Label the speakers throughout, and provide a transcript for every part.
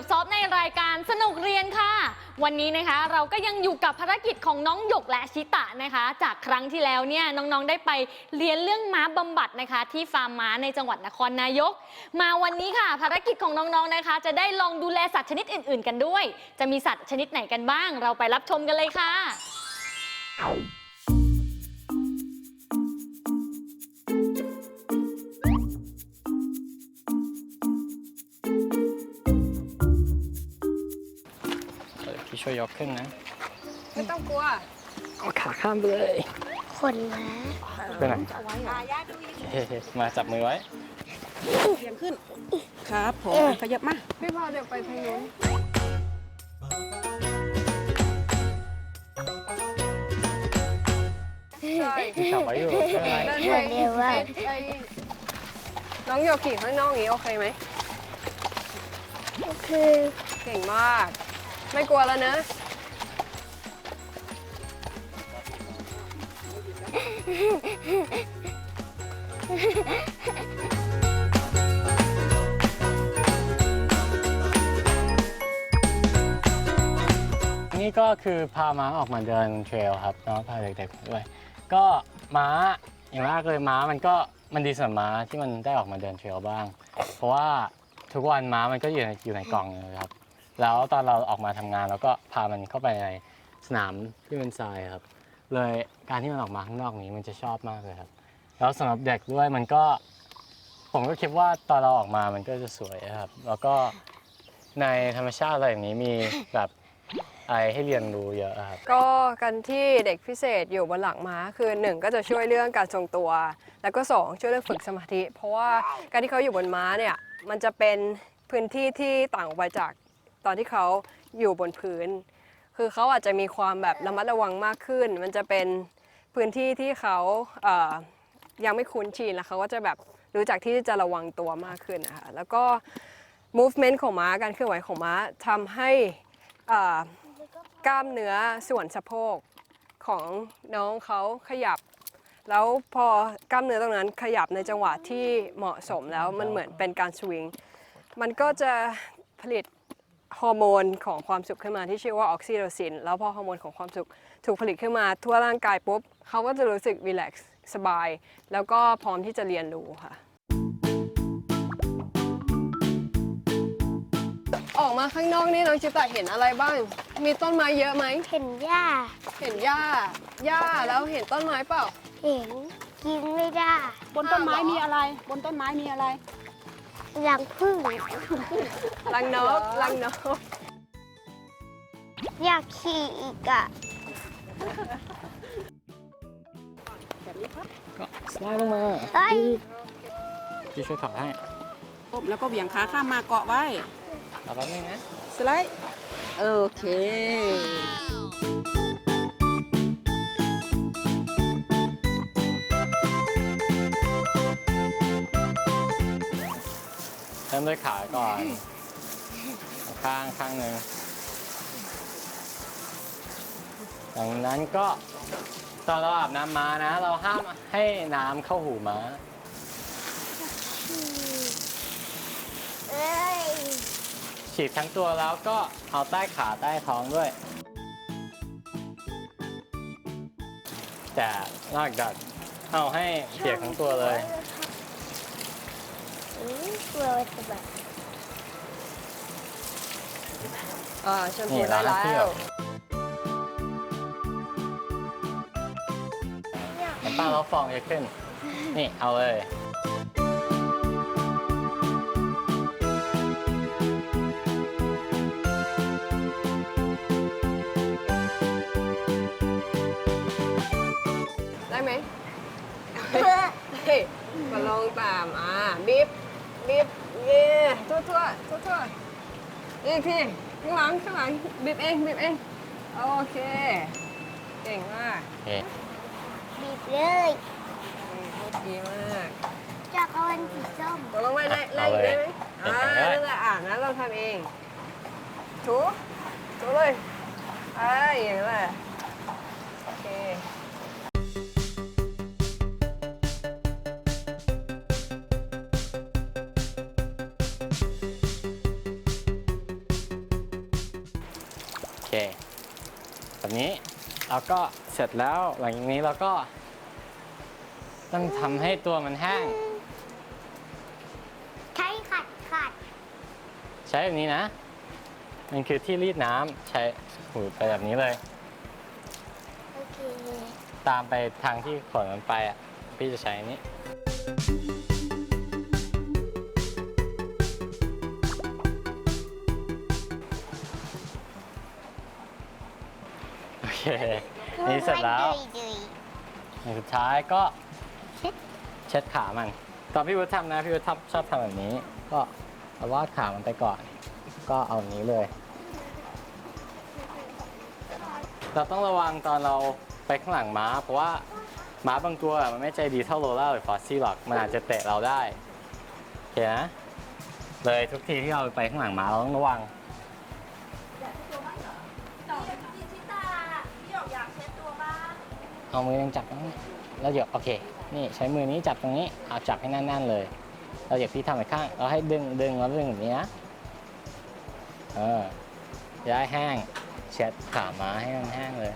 Speaker 1: กับซอฟในรายการสนุกเรียนค่ะ วันนี้นะคะเราก็ยังอยู่กับภารกิจของน้องหยกและชิตะนะคะ จากครั้งที่แล้วเนี่ยน้องๆได้ไปเรียนเรื่องม้าบำบัดนะคะ ที่ฟาร์มม้าในจังหวัดนครนายก มาวันนี้ค่ะ ภารกิจของน้องๆนะคะ จะได้ลองดูแลสัตว์ชนิดอื่น ๆ กันด้วย จะมีสัตว์ชนิดไหนกันบ้าง เราไปรับชมกันเลยค่ะ
Speaker 2: ช่วยยกขึ้นนะ
Speaker 3: ไม่ต้องกลัว
Speaker 2: เอาขาข้ามไปเลย
Speaker 4: คนม้า
Speaker 2: ไปไหนเฮ้มาจับมือไว้
Speaker 5: เอียงขึ้น ครับผม ขยับมา
Speaker 3: พี่พอเดี๋ยวไปทางนู้นใช่
Speaker 2: พี่จับไว้อยู่ไม่เป็นไร
Speaker 3: เดิน
Speaker 4: เดี๋ยวเดี๋ยวว่า
Speaker 3: ไอ้น้องโยขี่ข้างนอกอย่างนี้โอเคไหม
Speaker 4: คือ
Speaker 3: เก่งมาก ไม่กลัวแล้วนะ
Speaker 2: นี่ก็คือพาม้าออกมาเดินเทรลครับน้องพาเด็กๆด้วยก็ม้าอย่างแรกเลยม้ามันก็มันดีสำหรับม้าที่มันได้ออกมาเดินเทรลบ้าง เพราะว่าทุกวันม้ามันก็อยู่ในอยู่ในกล่องเลยครับ แล้วตอนเราออกมาทำงานเราก็พามันเข้าไปในสนามที่เป็นทรายครับ เลยการที่มันออกมาข้างนอกนี้มันจะชอบมากเลยครับ แล้วสำหรับเด็กด้วยมันก็ ผมก็คิดว่าตอนเราออกมามันก็จะสวยครับ แล้วก็ในธรรมชาติอะไรอย่างนี้มีแบบอะไรให้เรียนรู้เยอะครับ
Speaker 3: ก็การที่เด็กพิเศษอยู่บนหลังม้าคือหนึ่งก็จะช่วยเรื่องการทรงตัว แล้วก็สองช่วยเรื่องฝึกสมาธิ เพราะว่าการที่เขาอยู่บนม้าเนี่ยมันจะเป็นพื้นที่ที่ต่างออกไปจาก ตอนที่เขาอยู่บนพื้น คือเขาอาจจะมีความแบบระมัดระวังมากขึ้น มันจะเป็นพื้นที่ที่เขาเยังไม่คุ้นชินแล้วเขาก็จะแบบรู้จักที่จะระวังตัวมากขึ้นนะคะแล้วก็ movement ของม้าการเคลื่อนไหวของม้าทำให้กล้ามเนื้อส่วนสะโพกของน้องเขาขยับ แล้วพอกล้ามเนื้อตรงนั้นขยับในจังหวะที่เหมาะสมแล้วมันเหมือนเป็นการสวิง มันก็จะผลิต ฮอร์โมนของความสุขขึ้นมาที่ชื่อว่าออกซิโทซิน แล้วพอฮอร์โมนของความสุขถูกผลิตขึ้นมาทั่วร่างกายปุ๊บเขาก็จะรู้สึกรีแลกซ์สบาย แล้วก็พร้อมที่จะเรียนรู้ค่ะ ออกมาข้างนอกนี่น้องชิตาเห็นอะไรบ้าง มีต้นไม้เยอะไหม
Speaker 4: เห็นหญ้า
Speaker 3: เห็นหญ้าหญ้าแล้วเห็นต้นไม้เปล่า
Speaker 4: เห็นกินไม่ได้
Speaker 5: บนต้นไม้มีอะไร บนต้นไม้มีอะไร
Speaker 4: หลังพึ่ง
Speaker 3: ลังนกลังนก
Speaker 4: อยากขี่อีกอะ
Speaker 2: ก็สไลด์ลงมา
Speaker 4: เอ้ย
Speaker 2: พี่ช่วยถอดให้
Speaker 5: แล้วก็เหวี่ยงขาข้ามมาเกาะไว้
Speaker 2: เอาแป๊บนึงนะ
Speaker 5: สไลด์ โอเค
Speaker 2: เริ่มด้วยขาก่อน ข้างข้างหนึ่งจากนั้นก็ตอนเราอาบน้ำม้านะ เราห้ามให้น้ำเข้าหูม้า
Speaker 4: เอ้ย
Speaker 2: ฉีดทั้งตัวแล้วก็เอาใต้ขาใต้ท้องด้วย แต่นอกจากเอาให้เปียกทั้งตัวเลย
Speaker 4: อืมกลัวสะบัด
Speaker 3: อ่าแชมพู
Speaker 2: นี่
Speaker 3: ได้
Speaker 2: ล้าง
Speaker 3: แล้
Speaker 2: เที่ยว
Speaker 3: ว
Speaker 2: น้ำตาลแล้วฟองจะขึ้น นี่เอาเลย
Speaker 3: ได้ไหมเฮ้ยมาลองตามอ่า บิบบิบเย่ทั่วทั่วทั่วทั่วนี่พี่ ข้างหลังข้างหลังบิบเองบิบเอง โอเค เก่งมาก
Speaker 2: โอเค
Speaker 4: บีบเลย
Speaker 3: อืมพูดดีมาก
Speaker 4: จากเอาวันสีส้ม
Speaker 3: ตกลงไปไล่ไล่ได้ไหมอ่านั่นแหละอ่านั้นเราทำเองถูถูเลยไอ้อย่างนั้นแหละโอเค
Speaker 2: แล้วก็เสร็จแล้วหลังจากนี้เราก็ต้องทำให้ตัวมันแห้ง
Speaker 4: ใช้ขัดขัด
Speaker 2: ใช้แบบนี้นะ มันคือที่รีดน้ำใช้หูไปแบบนี้เลย
Speaker 4: โอเค
Speaker 2: ตามไปทางที่ขนมันไปอะ พี่จะใช้อันนี้ เค นี่เสร็จแล้ว
Speaker 4: ดุย
Speaker 2: อย่างสุดท้ายก็
Speaker 4: เช็ด
Speaker 2: เช็ดขามัน ตอนพี่วุฒิทำนะพี่วุฒิชอบทำแบบนี้ ก็เอาวาดขามันไปก่อน ก็เอาแบบนี้เลย เราต้องระวังตอนเราไปข้างหลังม้า เพราะว่าม้าบางตัวอะมันไม่ใจดีเท่าโรล่าหรือฟอสซี่หรอก มันอาจจะเตะเราได้ โอเคนะ เลยทุกทีที่เราไปข้างหลังม้าเราต้องระวัง เอามือยังจับตรงนี้แล้วเดี๋ยวโอเค นี่ใช้มือนี้จับตรงนี้เอาจับให้แน่นๆเลยแล้วเดี๋ยวพี่ทำอีกข้าง เราให้ดึงดึงแล้วดึงแบบนี้นะเออย้ายแห้งเช็ดขาม้าให้มันแห้งเลย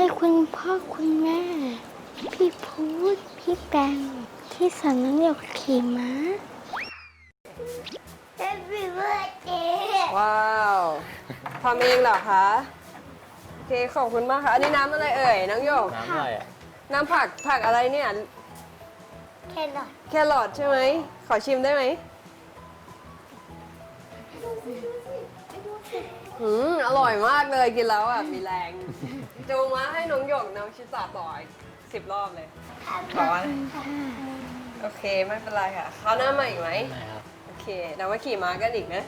Speaker 4: ให้คุณพ่อคุณแม่ พี่พูด พี่แปงที่สอนน้องหยกขี่ม้า Happy birthday
Speaker 3: ว้าวทำเองเหรอคะโอเคขอบคุณมากค่ะ อันนี้น้ำอะไรเอ่ยน้องโยก
Speaker 2: น้ำอะไรอะ
Speaker 3: น้ำผักผักอะไรเนี่ย
Speaker 4: แครอท
Speaker 3: แครอทใช่ไหม ขอชิมได้ไหมอืมอร่อยมากเลยกินแล้วอะ มีแรง จูงมาให้น้องหยกน้องชิตาต่อยสิบรอบเลยขอโอเคไม่เป็นไรค่ะ เขาวหน้ามาอีกไหม
Speaker 2: ไหนครับ
Speaker 3: โอเคเรามาขี่ม้ากันอีกนะ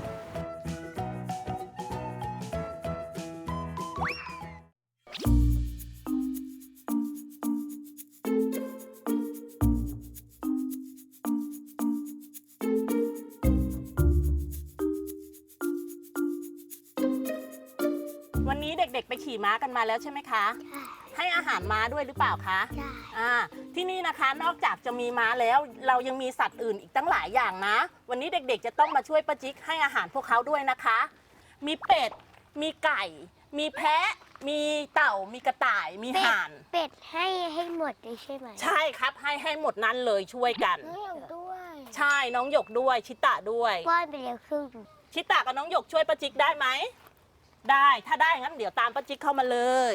Speaker 5: ด็กๆ ไปขี่ม้ากันมาแล้วใช่ไหมคะ ให้อาหารม้าด้วยหรือเปล่าคะ
Speaker 4: ใช่
Speaker 5: อ่าที่นี่นะคะนอกจากจะมีม้าแล้ว เรายังมีสัตว์อื่นอีกตั้งหลายอย่างนะ วันนี้เด็กๆ จะต้องมาช่วยป้าจิ๊กให้อาหารพวกเขาด้วยนะคะ มีเป็ด มีไก่ มีแพะ มีเต่า มีกระต่าย มีห่าน
Speaker 4: เป็ดให้ให้หมดเลยใช่ไหม
Speaker 5: ใช่ครับให้ให้หมดนั้นเลยช่วยกัน
Speaker 4: น้องหยกด้วย
Speaker 5: ใช่น้องหยกด้วยชิตะด้วย
Speaker 4: ป้อนไปแล้วครึ่ง
Speaker 5: ชิตะกับน้องหยกช่วยป้าจิ๊กได้ไหม ได้ถ้าได้งั้นเดี๋ยวตามป้าจิ๊กเข้ามาเลย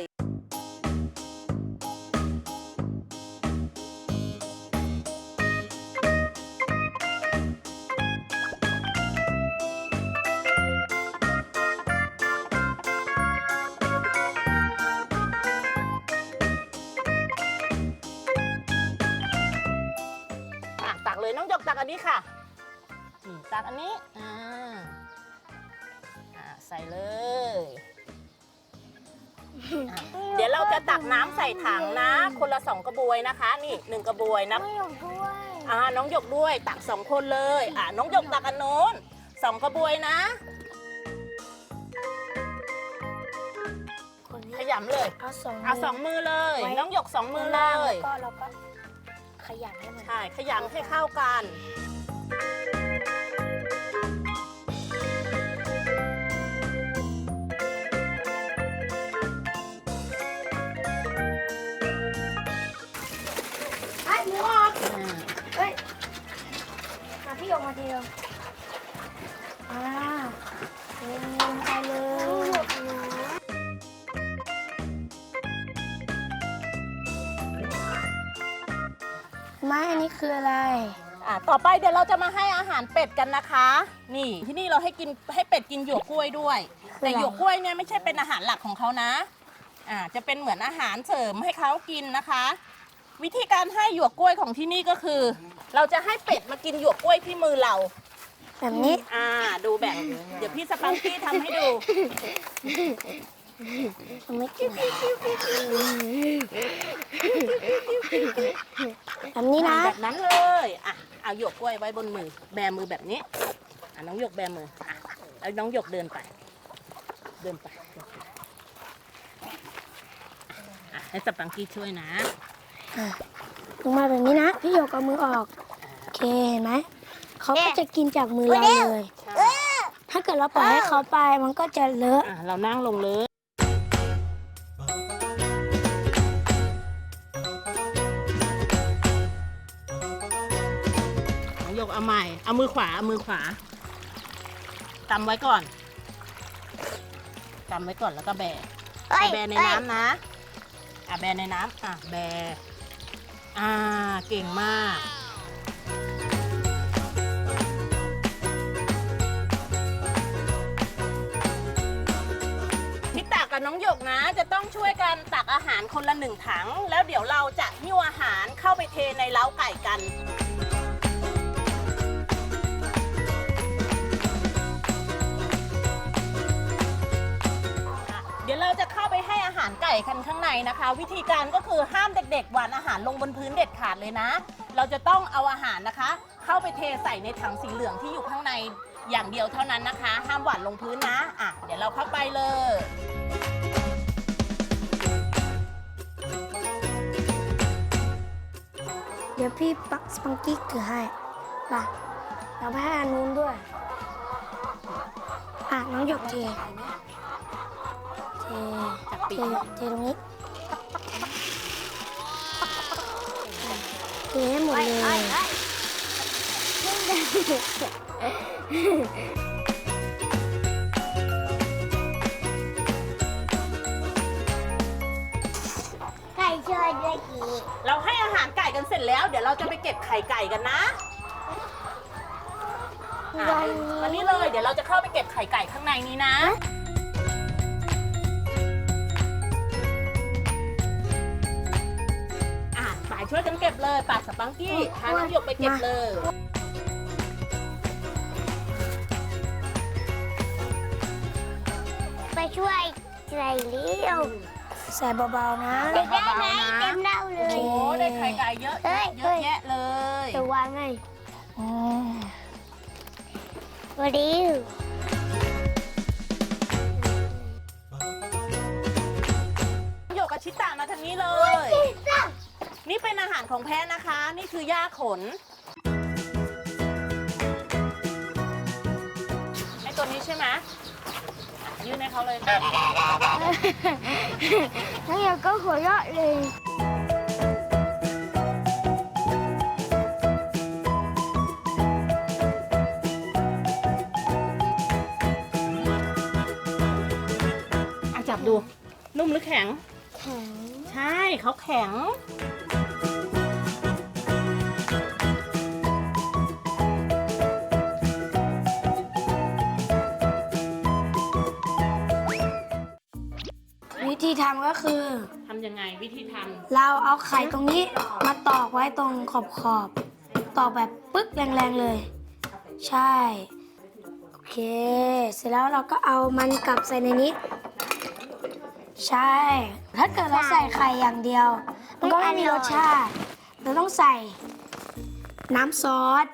Speaker 5: อะตักเลยน้องหยกตักอันนี้ค่ะตักอันนี้อ่าอ่าใส่เลย เดี๋ยวเราจะตักน้ำใส่ถังนะ คนละสองกระบวยนะคะ นี่หนึ่งกระบวยนะ
Speaker 4: น้องหยกด้วย
Speaker 5: อ่าน้องหยกด้วยตักสองคนเลยอ่าน้องหยกตักอันโน้นสองกระบวยนะ
Speaker 4: คน
Speaker 5: ขยำเลย
Speaker 4: เอาสอง
Speaker 5: เอาสองมือเลย น้องหยกสองมือเลย
Speaker 4: ก็เราก็ขยำให้มัน
Speaker 5: ใช่ ขยำให้เข้ากัน
Speaker 4: เดียวอ่าเดินไปเลยไม่อันนี้คืออะไร
Speaker 5: อะต่อไปเดี๋ยวเราจะมาให้อาหารเป็ดกันนะคะ นี่ที่นี่เราให้กินให้เป็ดกินหยวกกล้วยด้วย แต่หยวกกล้วยเนี่ยไม่ใช่เป็นอาหารหลักของเขานะ อ่าจะเป็นเหมือนอาหารเสริมให้เขากินนะคะ วิธีการให้หยวกกล้วยของที่นี่ก็คือ เราจะให้เป็ดมากินหยวกกล้วยที่มือเรา
Speaker 4: แบบนี้
Speaker 5: อ่า ดูแบ่งเดี๋ยวพี่สปังกี้ทำให้ดู
Speaker 4: มันไม่กินแบบนี้นะ
Speaker 5: แบบนั้นเลยอะเอาหยกกล้วยไว้บนมือ แบมือแบบนี้อะน้องหยกแบมืออะแล้วน้องหยกเดินไป เดินไปเดินไปอะให้สปังกี้ช่วยนะ
Speaker 4: ลงมาแบบนี้นะ พี่โยกเอามือออกโอ เคเห็นไหมเขาก็จะกินจากมือเราเลย ถ้าเกิดเราปล่อยให้เขาไปมันก็จะเลอะ
Speaker 5: อะเรานั่งลงเลยน้องหยกเอาใหม่ เอามือขวา เอามือขวากำไว้ก่อนกำไว้ก่อนแล้วก็แบะ
Speaker 4: เอ้ย
Speaker 5: แบะในน้ำนะ อะแบะในน้ำอะแบะอ่า เก่งมาก กับน้องหยกนะ จะต้องช่วยกันตักอาหารคนละหนึ่งถัง แล้วเดี๋ยวเราจะหิ้วอาหารเข้าไปเทในเล้าไก่กันเดี๋ยวเราจะเข้าไปให้อาหารไก่กันข้างในนะคะ วิธีการก็คือห้ามเด็ก ๆ หวานอาหารลงบนพื้นเด็ดขาดเลยนะ เราจะต้องเอาอาหารนะคะ เข้าไปเทใส่ในถังสีเหลืองที่อยู่ข้างในอย่างเดียวเท่านั้นนะคะ ห้ามหวานลงพื้นนะอะเดี๋ยวเราเข้าไปเลย
Speaker 4: เดี๋ยวพี่ปักสปังกี้ถือให้ป่ะเราไปให้อันนู้นด้วย อะ น้องหยกเทเทเทเทตรงนี้ เทให้หมดเลย
Speaker 5: เราให้อาหารไก่กันเสร็จแล้ว เดี๋ยวเราจะไปเก็บไข่ไก่กันนะอะวันนี้เลยเดี๋ยวเราจะเข้าไปเก็บไข่ไก่ข้างในนี้นะ อะป่ายช่วยกันเก็บเลยป่าสปังกี้พาน้องหยกไปเก็บเลย
Speaker 4: ไปช่วยใส่เลี้ยว ใส่เบาๆนะ
Speaker 5: เก็บได้ไหม
Speaker 4: เต็มเล่าเล
Speaker 5: โอ้
Speaker 4: ย
Speaker 5: โหได้ไข่ไก่เยอะ
Speaker 4: เอ้ย
Speaker 5: เยอะแยะเลย
Speaker 4: จะวางไงอืมวันดี
Speaker 5: หยกกับชิตามาทางนี้เลย นี่เป็นอาหารของแพะนะคะ นี่คือหญ้าขนไอตัวนี้ใช่ไหมอะ ยื่นให้เขาเลย
Speaker 4: ทั้งอย่างก็หัวเราะเลย
Speaker 5: อะจับดู นุ่มหรือแข็ง
Speaker 4: แข็ง
Speaker 5: ใช่เขาแข็ง
Speaker 4: ธีทำก็คือ
Speaker 5: ทำยังไงวิธีท
Speaker 4: เราเอาไข่ตรงนี้มาตอกไว้ตรงขอบขอบๆตอกแบบปึ๊กแรงๆเลย ใช่ โอเค เสร็จแล้วเราก็เอามันกลับใส่ในนี้ ใช่ ถ้าเกิดเราใส่ไข่อย่างเดียว มันก็ไม่มีรสชาติ เราต้องใส่ น้ำซอส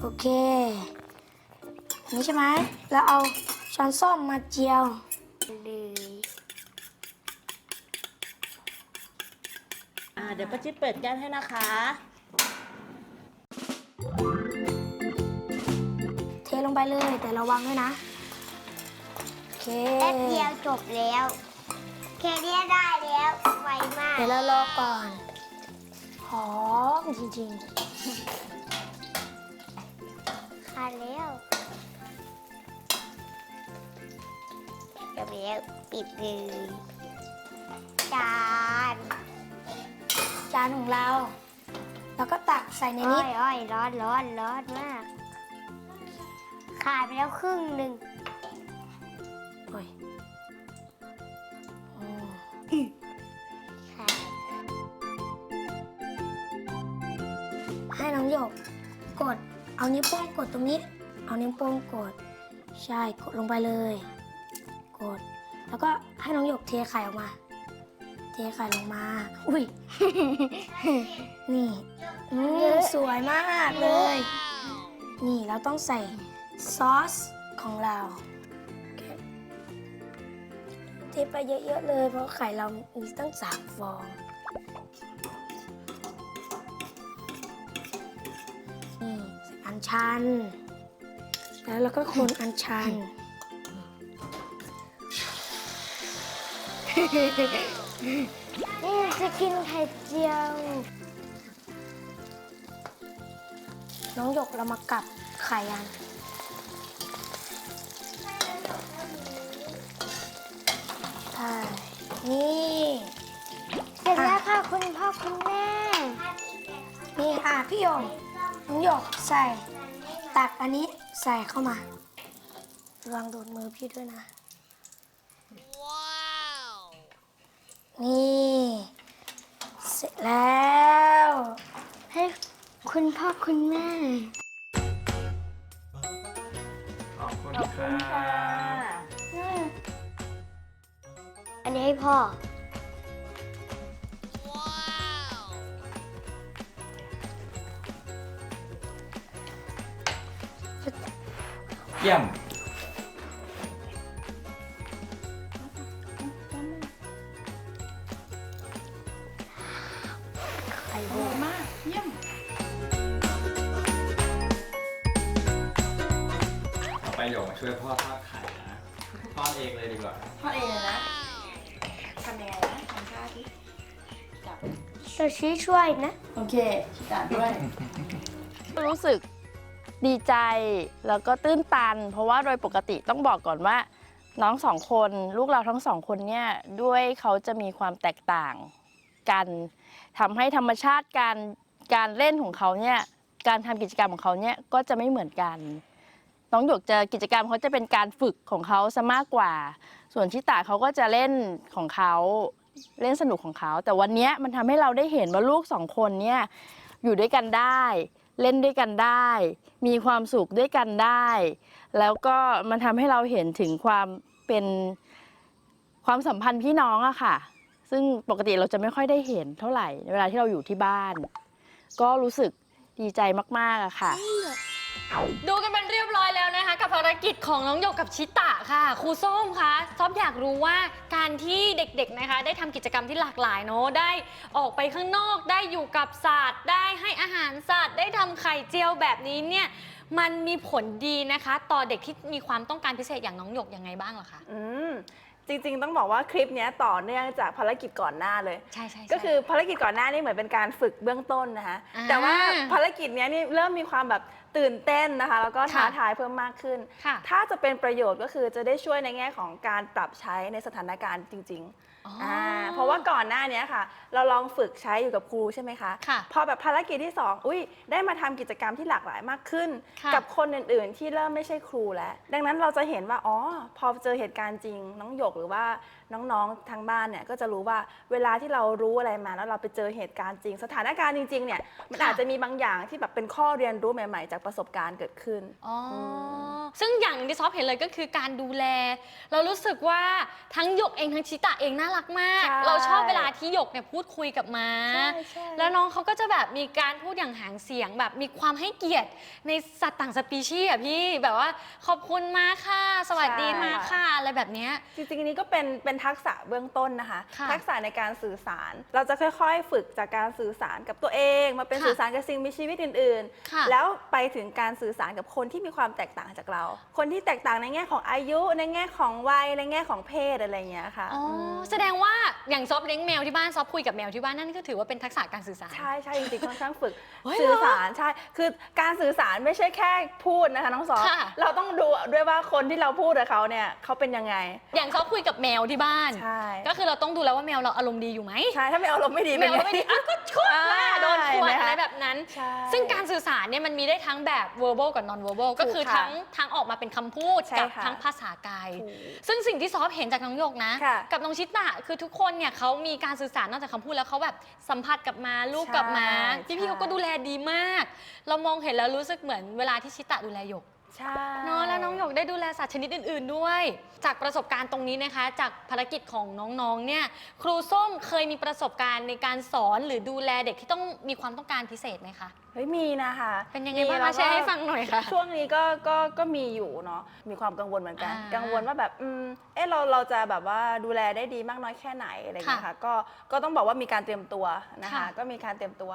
Speaker 4: โอเค นี่ใช่ไหม แล้วเอา ช้อนส้อมมาเจียวเลยำ
Speaker 5: อ่าเดี๋ยวป้าจิ๊บเปิดแก๊สให้นะคะ
Speaker 4: เทลงไปเลยแต่ระวังด้วยนะ โอเค
Speaker 6: แป๊บเดียวจบแล้ว แค่เนี้ยได้แล้วไวมาก
Speaker 4: เดี๋ยวเรารอก่อน หอมจริง
Speaker 6: ค่ะแล้ว จบแล้วปิดเลยจาน
Speaker 4: ๆจานของเรา แล้วก็ตักใส่ใน
Speaker 6: อ้
Speaker 4: นี้
Speaker 6: อยอ้อยร้อนร้อนร้อนมาก ขาดไปแล้วครึ่งหนึ่ง
Speaker 4: โอ้ยอืม
Speaker 6: ค่ะ
Speaker 4: ให้น้องหยกกกดเอานิ้วโป้งกดตรงนี้ เอานิ้วโป้งกด ใช่ กดลงไปเลยก ด แล้วก็ให้น้องหยกเทไข่ออกมา เทไข่ลงมา อุ้ย นี่อืมสวยมากเลย นี่เราต้องใส่ซอสของเรา เทไปเยอะๆเลย เพราะไข่เรามีตั้งสามฟอง นี่ใส่อันชัน แล้วเราก็คนอันชัน นี่จะกินไข่เจียว น้องหยกเรามากลับไข่อันใช่นี่
Speaker 6: เสร็จแล้วค่ะคุณพ่อคุณแม่
Speaker 4: นี่อะพี่หยงน้องหยกใส่ ตักอันนี้ใส่เข้ามา ระวังโดนมือพี่ด้วยนะ นี่ เสร็จแล้ว
Speaker 6: ให้คุณพ่อคุณแม่
Speaker 2: ขอบคุณ
Speaker 5: ขอบคุณค่ะ
Speaker 6: อันนี้ให้พ่อ
Speaker 2: เยี่ยม
Speaker 7: ช่วยพ่อทอดไข่นะทอดเองเลยดีกว่า
Speaker 3: ทอดเองเลยนะทำยังไงนะทำท่าที่
Speaker 6: เราชี้ช่วยนะ
Speaker 3: โอเคชิตาด้วย
Speaker 8: รู้สึกดีใจแล้วก็ตื้นตัน เพราะว่าโดยปกติต้องบอกก่อนว่า น้องสองคนลูกเราทั้งสองคนเนี่ยด้วยเขาจะมีความแตกต่างกันทำให้ธรรมชาติการการเล่นของเขาเนี่ยการทำกิจกรรมของเขาเนี่ยก็จะไม่เหมือนกัน น้องหยกจะกิจกรรมเขาจะเป็นการฝึกของเขาซะมากกว่า ส่วนชิตาเขาก็จะเล่นของเขาเล่นสนุกของเขา แต่วันนี้มันทำให้เราได้เห็นว่าลูกสองคนเนี่ยอยู่ด้วยกันได้ เล่นด้วยกันได้ มีความสุขด้วยกันได้ แล้วก็มันทำให้เราเห็นถึงความเป็นความสัมพันธ์พี่น้องอะค่ะ ซึ่งปกติเราจะไม่ค่อยได้เห็นเท่าไหร่เวลาที่เราอยู่ที่บ้าน ก็รู้สึกดีใจมากๆอะค่ะ
Speaker 1: ดูกันเป็นเรียบร้อยแล้วนะคะ กับภารกิจของน้องหยกกับชิตะค่ะครูส้มคะซอฟอยากรู้ว่าการที่เด็กๆนะคะ ได้ทำกิจกรรมที่หลากหลายเนอะได้ออกไปข้างนอกได้อยู่กับสัตว์ได้ให้อาหารสัตว์ได้ทำไข่เจียวแบบนี้เนี่ยมันมีผลดีนะคะ ต่อเด็กที่มีความต้องการพิเศษอย่างน้องหยกยังไงบ้างเหรอคะ
Speaker 9: อืมจริง ๆ ต้องบอกว่าคลิปเนี้ยต่อเนื่องจากภารกิจก่อนหน้าเลย
Speaker 1: ใช่ใช่ใช่
Speaker 9: ก็คือภารกิจก่อนหน้านี่เหมือนเป็นการฝึกเบื้องต้นนะคะ
Speaker 1: อ่า
Speaker 9: แต่ว่าภารกิจเนี้ยนี่เริ่มมีความแบบ ตื่นเต้นนะคะ แล้วก็
Speaker 1: ค่ะ
Speaker 9: ท้าทายเพิ่มมากขึ้น
Speaker 1: ค่ะ
Speaker 9: ถ้าจะเป็นประโยชน์ก็คือจะได้ช่วยในแง่ของการปรับใช้ในสถานการณ์จริง
Speaker 1: อ๋อ
Speaker 9: ๆอ่าเพราะว่าก่อนหน้าเนี้ยค่ะ เราลองฝึกใช้อยู่กับครูใช่ไหมคะ
Speaker 1: ค่ะ
Speaker 9: พอแบบภารกิจที่สองอุ้ยได้มาทำกิจกรรมที่หลากหลายมากขึ้น
Speaker 1: ค่ะ
Speaker 9: กับคนอื่นๆ ที่เริ่มไม่ใช่ครูแล้ว ดังนั้นเราจะเห็นว่าอ๋อพอเจอเหตุการณ์จริง น้องหยกหรือว่าน้องๆทางบ้านเนี่ยก็จะรู้ว่าเวลาที่เรารู้อะไรมา แล้วเราไปเจอเหตุการณ์จริง สถานการณ์จริงๆเนี่ยมัน
Speaker 1: ค่ะ
Speaker 9: อาจจะมีบางอย่างที่แบบเป็นข้อเรียนรู้ใหม่ ๆ จากประสบการณ์เกิดขึ้น
Speaker 1: อ๋ออซึ่งอย่างที่ซอฟเห็นเลยก็คือการดูแล เรารู้สึกว่าทั้งหยกเองทั้งชิตะเองน่ารักมาก
Speaker 9: ใช่
Speaker 1: เราชอบเวลาที่หยกเนี่ยพูดคุยกับม้าแล้วน้องเขาก็จะแบบมีการพูดอย่างหางเสียงแบบมีความให้เกียรติในสัตว์ต่างสปีชีส์อะพี่แบบว่าขอบคุณมาค่ะ สวัสดีมาค่ะอะไรแบบเนี้ย
Speaker 9: จริงๆอันนี้ก็เป็นเป็นทักษะเบื้องต้นนะคะ
Speaker 1: ค่ะ
Speaker 9: ทักษะในการสื่อสาร เราจะค่อยๆฝึกจากการสื่อสารกับตัวเอง มาเป็น
Speaker 1: ค่ะ
Speaker 9: สื่อสารกับสิ่งมีชีวิตอื่น
Speaker 1: ค่ะ
Speaker 9: ๆ แล้วไปถึงการสื่อสารกับคนที่มีความแตกต่างจากเรา คนที่แตกต่างในแง่ของอายุในแง่ของวัยในแง่ของเพศอะไรอย่างเงี้ยค่ะ
Speaker 1: อ๋ออ
Speaker 9: ม
Speaker 1: แสดงว่าอย่างซอฟเลี้ยงแมวที่บ้านซอฟคุยกับแมวที่บ้านนั่นก็ถือว่าเป็นทักษะการสื่อสาร
Speaker 9: ใช่ใช่จริงๆค่อนข้างฝึก
Speaker 1: เฮ้ย
Speaker 9: สื่อสารใช่คือการสื่อสารไม่ใช่แค่พูดนะคะน้องซอฟ
Speaker 1: ค่ะ
Speaker 9: เราต้องดูด้วยว่าคนที่เราพูดกับเขาเนี่ยเขาเป็นยังไง
Speaker 1: อย่างซอฟคุยกับแมวที่บ้าน
Speaker 9: ใช่
Speaker 1: ก็คือเราต้องดูแล้วว่าแมวเราอารมณ์ดีอยู่ไหม
Speaker 9: ใช่ถ้าไม่เอารมณ์ไม่ดี
Speaker 1: แม
Speaker 9: เป็น
Speaker 1: ว
Speaker 9: ไง
Speaker 1: เราไม่ดีอะก็ชด
Speaker 9: อ่า
Speaker 1: มาโดนขวด
Speaker 9: เห็นไหมคะ
Speaker 1: อะไรแบบนั้น
Speaker 9: ใช่
Speaker 1: ซึ่งการสื่อสารเนี่ยมันมีได้ทั้งแบบ verbal กับ non verbal ก็คือ
Speaker 9: ค่ะ
Speaker 1: ทั้งทั้งออกมาเป็นคำพูด
Speaker 9: ใช่
Speaker 1: กับ
Speaker 9: ค่ะ
Speaker 1: ทั้งภาษากาย
Speaker 9: ถูก
Speaker 1: ซึ่งสิ่งที่ซอฟเห็นจากน้องหยกนะ
Speaker 9: ค่ะ
Speaker 1: กับน้องชิตะคือทุกคนเนี่ยเขามีการสื่อสารนอกจากคำพูดแล้วเขาแบบสัมผัสกับมาลูกกับมา
Speaker 9: ใช่
Speaker 1: พี่ๆเขาก็ดูแลดีมาก เรามองเห็นแล้วรู้สึกเหมือนเวลาที่ชิตะดูแลหยก
Speaker 9: ใช่
Speaker 1: เนาะแล้วน้องหยกได้ดูแลสัตว์ชนิดอื่น ๆด้วย จากประสบการณ์ตรงนี้นะคะ จากภารกิจของน้องๆเนี่ยครูส้มเคยมีประสบการณ์ในการสอนหรือดูแลเด็กที่ต้องมีความต้องการพิเศษไหมคะ
Speaker 9: เฮ้ยมีนะคะ
Speaker 1: เป็นยังไงบ้าง
Speaker 9: มี
Speaker 1: คะ
Speaker 9: ล้ว
Speaker 1: แชร์ให้ฟังหน่อยค่ะ
Speaker 9: ช่วงนี้ก็ก็ก็มีอยู่เนาะมีความกังวลเหมือนกัน
Speaker 1: อ่า
Speaker 9: กังวลว่าแบบอืมเอะเราเราจะแบบว่าดูแลได้ดีมากน้อยแค่ไหนอะไรอย่างเงี้ย
Speaker 1: ค่ะ
Speaker 9: ค่ะก็ก็ต้องบอกว่ามีการเตรียมตัวนะคะ
Speaker 1: ค่ะ
Speaker 9: ก็มีการเตรียมตัว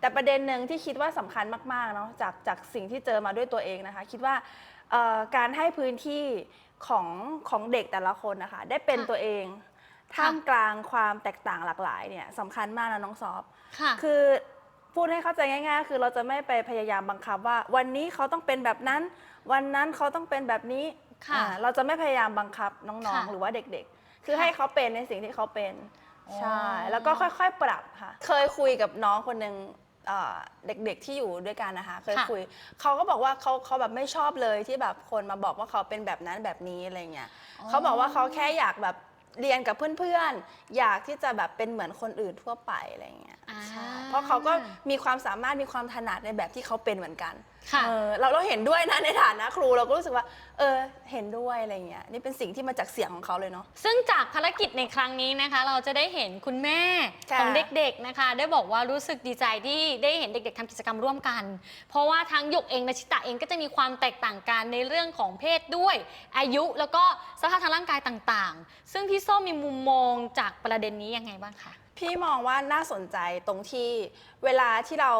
Speaker 9: แต่ประเด็นหนึ่งที่คิดว่าสำคัญมากๆเนาะจากจากสิ่งที่เจอมาด้วยตัวเองนะคะ คิดว่าเอ่อการให้พื้นที่ของของเด็กแต่ละคนนะคะ ได้เป็นตัวเองท่ามกลางความแตกต่างหลากหลายเนี่ยสำคัญมากนะน้องซอฟ
Speaker 1: ค่ะ
Speaker 9: คือพูดให้เข้าใจง่ายๆ คือเราจะไม่ไปพยายามบังคับว่า วันนี้เขาต้องเป็นแบบนั้น วันนั้นเขาต้องเป็นแบบนี้
Speaker 1: ค่ะ
Speaker 9: อ่าเราจะไม่พยายามบังคับน้อง
Speaker 1: ค่ะ
Speaker 9: ๆหรือว่าเด็กๆ คือ
Speaker 1: ค่ะ
Speaker 9: ให้เขาเป็นในสิ่งที่เขาเป็น
Speaker 1: อ๋อ
Speaker 9: ใช่ แล้วก็ค่อยๆ ปรับค่ะ เคยคุยกับน้องคนหนึ่ง เอ่อเด็กๆที่อยู่ด้วยกันนะคะ เคย
Speaker 1: ค่ะ
Speaker 9: คุยเขาก็บอกว่าเขาเขาแบบไม่ชอบเลยที่แบบคนมาบอกว่าเขาเป็นแบบนั้นแบบนี้อะไรเงี้ยเขาบอกว่าเขาแค่อยากแบบเรียนกับเพื่อนๆ อยากที่จะแบบเป็นเหมือนคนอื่นทั่วไปอะไรเงี้ย
Speaker 1: อ่า
Speaker 9: ใช่ เพราะเขาก็มีความสามารถมีความถนัดในแบบที่เขาเป็นเหมือนกัน
Speaker 1: ค่ะ
Speaker 9: เออเราเราเห็นด้วยนะในฐานะครูเราก็รู้สึกว่า เออ เห็นด้วยอะไรเงี้ยนี่เป็นสิ่งที่มาจากเสียงของเขาเลยเนาะ
Speaker 1: ซึ่งจากภารกิจในครั้งนี้นะคะ เราจะได้เห็นคุณแม่
Speaker 9: ค่ะ
Speaker 1: ของเด็กๆนะคะ ได้บอกว่ารู้สึกดีใจที่ได้เห็นเด็กๆทำกิจกรรมร่วมกัน เพราะว่าทั้งหยกเองและชิตะเองก็จะมีความแตกต่างกันในเรื่องของเพศด้วย อายุแล้วก็สภาพทางร่างกายต่างๆ ซึ่งพี่ส้มมีมุมมองจากประเด็นนี้ยังไงบ้างคะ
Speaker 9: พี่มองว่าน่าสนใจตรงที่เวลาที่เรา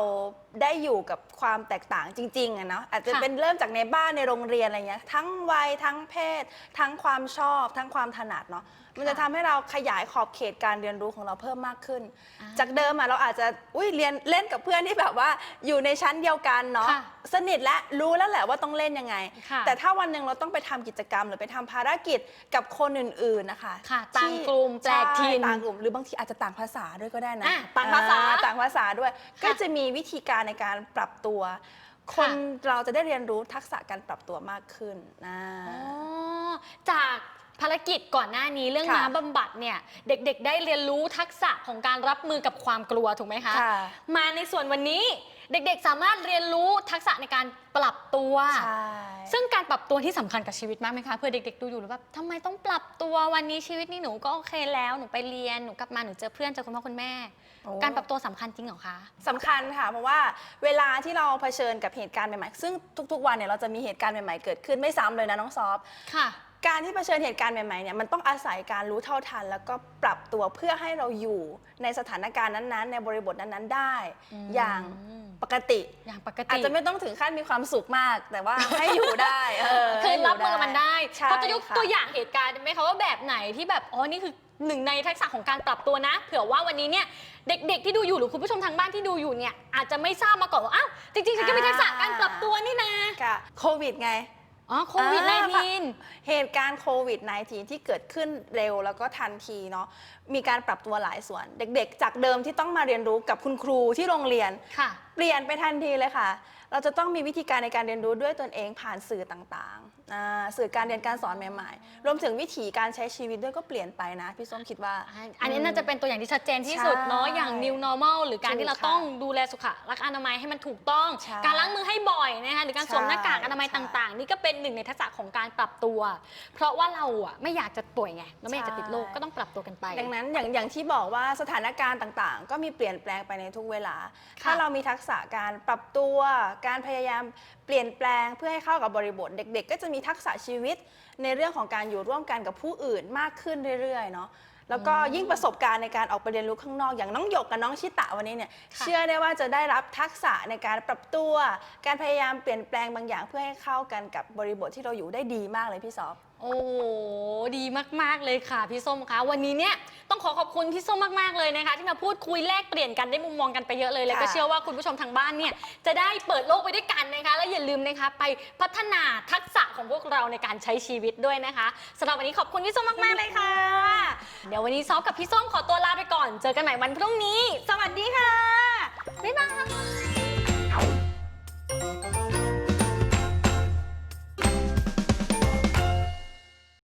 Speaker 9: ได้อยู่กับความแตกต่างจริงๆอะเนาะอาจจะ
Speaker 1: ค่ะ
Speaker 9: เป็นเริ่มจากในบ้านในโรงเรียนอะไรเงี้ยทั้งวัยทั้งเพศ ทั้งความชอบ ทั้งความถนัดเนาะมันจะทำให้เราขยายขอบเขตการเรียนรู้ของเราเพิ่มมากขึ้น
Speaker 1: อ่า
Speaker 9: จากเดิมอะเราอาจจะอุ้ยเรียนเล่นกับเพื่อนที่แบบว่าอยู่ในชั้นเดียวกันเนาะ
Speaker 1: ค่ะ
Speaker 9: สนิทและรู้แล้วแหละว่าต้องเล่นยังไง
Speaker 1: ค่ะ
Speaker 9: แต่ถ้าวันหนึ่งเราต้องไปทำกิจกรรม หรือไปทำภารกิจกับคนอื่นๆนะคะ
Speaker 1: ค่ะต่าง
Speaker 9: ที่
Speaker 1: กลุ่มแปลกถิ่น
Speaker 9: ใช่ต่างกลุ่มหรือบางทีอาจจะต่างภาษาด้วยก็ได้นะ
Speaker 1: อะต่างภาษา
Speaker 9: อ่ต่างภาษาด้วยก็จะมีวิธีการในการปรับตัว คนเราจะได้เรียนรู้ทักษะการปรับตัวมากขึ้นนะ
Speaker 1: อ๋อจากภารกิจก่อนหน้านี้เรื่อง
Speaker 9: ค่ะ
Speaker 1: น้ำบำบัดเนี่ย เด็กๆ ได้เรียนรู้ทักษะของการรับมือกับความกลัวถูกไหมคะ
Speaker 9: ค่ะ
Speaker 1: มาในส่วนวันนี้ เด็กๆ สามารถเรียนรู้ทักษะในการปรับตัว
Speaker 9: ใช่
Speaker 1: ซึ่งการปรับตัวที่สำคัญกับชีวิตมากไหมคะเพื่อเด็ก ๆ ดูอยู่หรือแบบทำไมต้องปรับตัววันนี้ชีวิตนี่หนูก็โอเคแล้วหนูไปเรียนหนูกลับมาหนูเจอเพื่อนเจอคุณพ่อคุณแม่
Speaker 9: โอ้
Speaker 1: การปรับตัวสำคัญจริงเหรอคะ
Speaker 9: สำคัญค่ะ เพราะว่าเวลาที่เราเผชิญกับเหตุการณ์ใหม่ๆ ซึ่งทุกๆ วันเนี่ยเราจะมีเหตุการณ์ใหม่ๆ เกิดขึ้นไม่ซ้ำเลยนะน้องซอฟ
Speaker 1: ค่ะ
Speaker 9: การที่เผชิญเหตุการณ์ใหม่ๆเนี่ยมันต้องอาศัยการรู้เท่าทัน แล้วก็ปรับตัวเพื่อให้เราอยู่ในสถานการณ์นั้นๆ ในบริบทนั้นๆได้
Speaker 1: อืม
Speaker 9: อย่างปกติ
Speaker 1: อย่างปกติ
Speaker 9: อาจจะไม่ต้องถึงขั้นมีความสุขมาก แต่ว่าให้อยู่ได้เออ
Speaker 1: คือ
Speaker 9: ให้ยู่
Speaker 1: รับมือกับมันได้
Speaker 9: ใช่
Speaker 1: เขาจะยก
Speaker 9: ค่
Speaker 1: ตัวอย่างเหตุการณ์ได้ไหมคะว่าแบบไหนที่แบบอ๋อนี่คือหนึ่งในทักษะของการปรับตัวนะ เผื่อว่าวันนี้เนี่ยเด็ก ๆ ที่ดูอยู่หรือคุณผู้ชมทางบ้านที่ดูอยู่เนี่ยอาจจะไม่ทราบมาก่อนว่าอ้าวจริงๆฉันก็มีทักษะการปรับตัวนี่นะ
Speaker 9: ค่ะโควิดไง
Speaker 1: อ๋อโควิด
Speaker 9: อ่า
Speaker 1: 19
Speaker 9: เหตุการณ์โควิด -19 ที่เกิดขึ้นเร็วแล้วก็ทันทีเนาะ มีการปรับตัวหลายส่วน เด็กๆ จากเดิมที่ต้องมาเรียนรู้กับคุณครูที่โรงเรียน
Speaker 1: ค่ะ
Speaker 9: เปลี่ยนไปทันทีเลยค่ะ เราจะต้องมีวิธีการในการเรียนรู้ด้วยตนเองผ่านสื่อต่างๆอ่าสื่อการเรียนการสอนใหม่ๆ รวมถึงวิถีการใช้ชีวิตด้วยก็เปลี่ยนไปนะ พี่ส้มคิดว่า
Speaker 1: อันนี้น่าจะเป็นตัวอย่างที่ชัดเจนที่สุดเนาะ
Speaker 9: ใช่
Speaker 1: อย่าง new normal หรือการที่เรา
Speaker 9: ถูกค่ะ
Speaker 1: ต้องดูแลสุขลักษณะอนามัยให้มันถูกต้อง
Speaker 9: ใช่
Speaker 1: การล้างมือให้บ่อยนะคะ หรือการสวมหน้ากากอนามัย
Speaker 9: ใช่
Speaker 1: ต่างๆ นี่ก็เป็นหนึ่งในทักษะของการปรับตัว เพราะว่าเราอะไม่อยากจะป่วยไง เราไม่อยากจะติดโรคก็ต้องปรับตัวกันไป
Speaker 9: ดังนั้นอย่างอย่างที่บอกว่าสถานการณ์ต่างๆ ก็มีเปลี่ยนแปลงไปในทุกเวลา
Speaker 1: ค่ะ
Speaker 9: ถ้าเรามีทักษะการปรับตัว การพยายามเปลี่ยนแปลงเพื่อให้เข้ากับบริบท เด็ก ๆ ก็จะมีทักษะชีวิตในเรื่องของการอยู่ร่วมกันกับผู้อื่นมากขึ้นเรื่อยๆเนาะแล้วก็ยิ่งประสบการณ์ในการออกไปเรียนรู้ข้างนอก อย่างน้องหยกกับน้องชิตะวันนี้เนี่ย
Speaker 1: ค่ะ
Speaker 9: เชื่อได้ว่าจะได้รับทักษะในการปรับตัว การพยายามเปลี่ยนแปลงบางอย่างเพื่อให้เข้ากันกับบริบทที่เราอยู่ได้ดีมากเลยพี่ซอฟ
Speaker 1: โอ้โหดีมาก ๆ เลยค่ะพี่ส้มคะวันนี้เนี่ยต้องขอขอบคุณพี่ส้มมาก ๆ เลยนะคะ ที่มาพูดคุยแลกเปลี่ยนกันได้มุมมองกันไปเยอะเลยแล้วก็
Speaker 9: ค่ะ
Speaker 1: เชื่อว่าคุณผู้ชมทางบ้านเนี่ยจะได้เปิดโลกไปด้วยกันนะคะ และอย่าลืมนะคะไปพัฒนาทักษะของพวกเราในการใช้ชีวิตด้วยนะคะสำหรับวันนี้ขอบคุณพี่ส้มมาก ๆ เลยค่ะ เดี๋ยววันนี้ซอฟกับพี่ส้มขอตัวลาไปก่อน เจอกันใหม่วันพรุ่งนี้ สวัสดีค่ะบ๊ายบาย